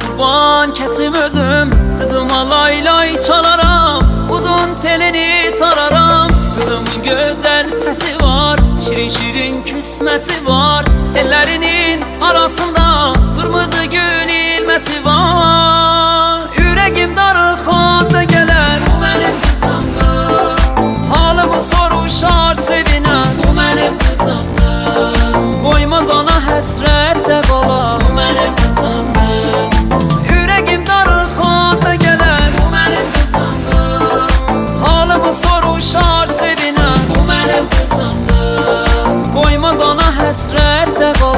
Çalan kesim özüm Kızıma lay lay çalaram. Uzun telini tararam Kızımın güzel sesi var. Şirin şirin küsmesi var Tellerinin arasında Kırmızı gül ilmesi var. Yüreğim darıxanda gelir Bu benim kızımdır. Halımı soruşar sevinen Bu benim kızımdır. Koymaz ona həsrətdə Halımı soruşar sevinən Bu mənim qızımdır Qoymaz ona Bu mənim